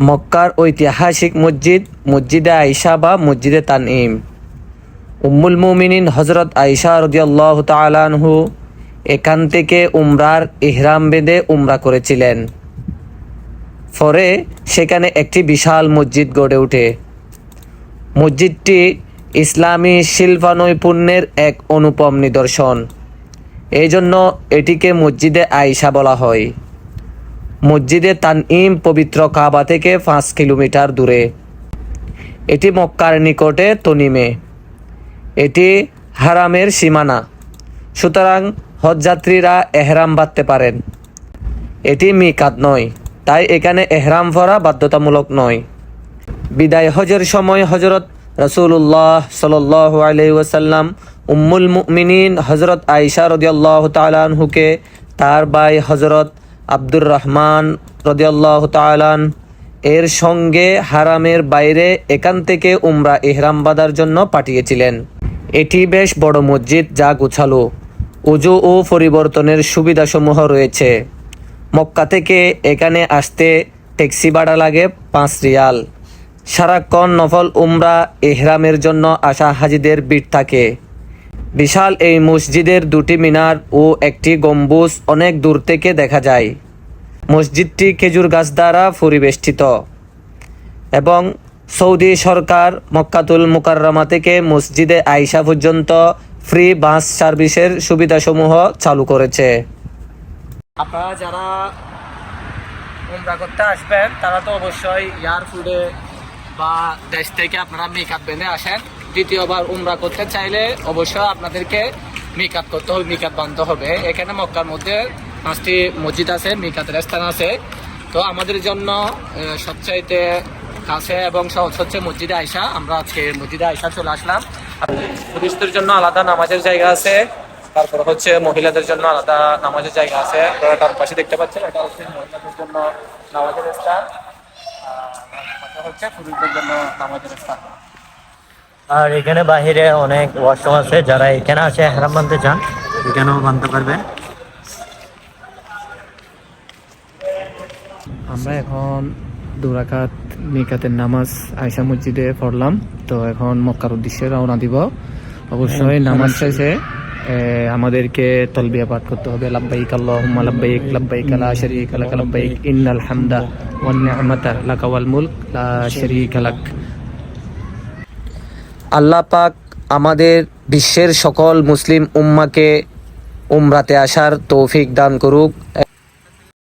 মক্কার ঐতিহাসিক মসজিদ, মসজিদে আইসা বা মসজিদে তানইম উম্মুল মুমিনিন হজরত আইসা রদিয়াল্লাহ তালানহু এখান থেকে উমরার ইহরাম বেঁধে উমরা করেছিলেন। পরে সেখানে একটি বিশাল মসজিদ গড়ে ওঠে। মসজিদটি ইসলামী শিল্পানৈপুণ্যের এক অনুপম নিদর্শন। এই জন্য এটিকে মসজিদে আইসা বলা হয়। মসজিদে তানইম পবিত্র কাবা থেকে পাঁচ কিলোমিটার দূরে। এটি মক্কার নিকটে তনিমে। এটি হারামের সীমানা। সুতরাং হজযাত্রীরা এহরাম বাঁধতে পারেন। এটি মিকাত নয়, তাই এখানে এহরাম ভরা বাধ্যতামূলক নয়। বিদায় হজের সময় হজরত রসুল্লাহ সাল ওয়াসাল্লাম উম্মুল মুমিনিন হজরত আইসা রদিয়াল্লাহ তালানহুকে তার ভাই হজরত আব্দুর রহমান রদিয়াল্লাহ তালান এর সঙ্গে হারামের বাইরে এখান থেকে উমরা ইহরাম বাঁধার জন্য পাঠিয়েছিলেন। এটি বেশ বড় মসজিদ যা গুছালো। উজু ও পরিবর্তনের সুবিধাসমূহ রয়েছে। মক্কা থেকে এখানে আসতে ট্যাক্সি ভাড়া লাগে পাঁচ রিয়াল। সারাক্ষণ নফল উমরা এহরামের জন্য আসা হাজিদের ভিড় থাকে। বিশাল এই মসজিদের দুটি মিনার ও একটি গম্বুজ অনেক দূর থেকে দেখা যায়। মসজিদটি খেজুর গাছ দ্বারা পরিবেষ্টিত এবং সৌদি সরকার মক্কাতুল মুকাররমা থেকে মসজিদে আইসা পর্যন্ত ফ্রি বাস সার্ভিসের সুবিধাসমূহ চালু করেছে। আপনারা যারা উমরা করতে আসবেন, তারা তো অবশ্যই এয়ারফুডে বা দেশ থেকে আপনারা মেকআপ বেঁধে আসেন। দ্বিতীয়বার উমরা করতে চাইলে অবশ্যই আপনাদেরকে মেকআপ করতে হবে, মেকআপ বানতে হবে। এখানে মক্কার মধ্যে পাঁচটি মসজিদ আছে মেকআতের স্থান আছে। তো আমাদের জন্য সবচাইতে কাছে এবং সহজ হচ্ছে মসজিদে আয়সা আমরা আজকে মসজিদে আয়সা চলে আসলাম। পুরুষদের জন্য আলাদা নামাজের জায়গা আছে। তারপর হচ্ছে মহিলাদের জন্য আলাদা নামাজের জায়গা আছে। ডান পাশে দেখতে পাচ্ছেন, এটা হচ্ছে মহিলাদের জন্য নামাজের স্থান। হচ্ছে নামাজের স্থান। আর এখানে বাহিরে অনেক ওয়াশরুম আছে। যারা এখানে আসে হারাম বানতে চান, এখানেও বানতে পারবেন। আমরা এখন দুরাকাত মিকাতের নামাজ আয়সা মসজিদে পড়লাম। তো এখন মক্কার উদ্দেশ্যে রওনা দিব। অবশ্যই নামাজ শেষে আমাদেরকে তলবিয়া পাঠ করতে হবে। লাব্বাইক আল্লাহুম্মা লাব্বাইক লাব্বাইক লা শারীকা লাক লাব্বাইক ইন্নাল হামদা ওয়ান নি'মাতা লাকা ওয়াল মুলক লা শারীকা লাক। আল্লাহ পাক আমাদের বিশ্বের সকল মুসলিম উম্মাকে উমরাতে আসার তৌফিক দান করুক।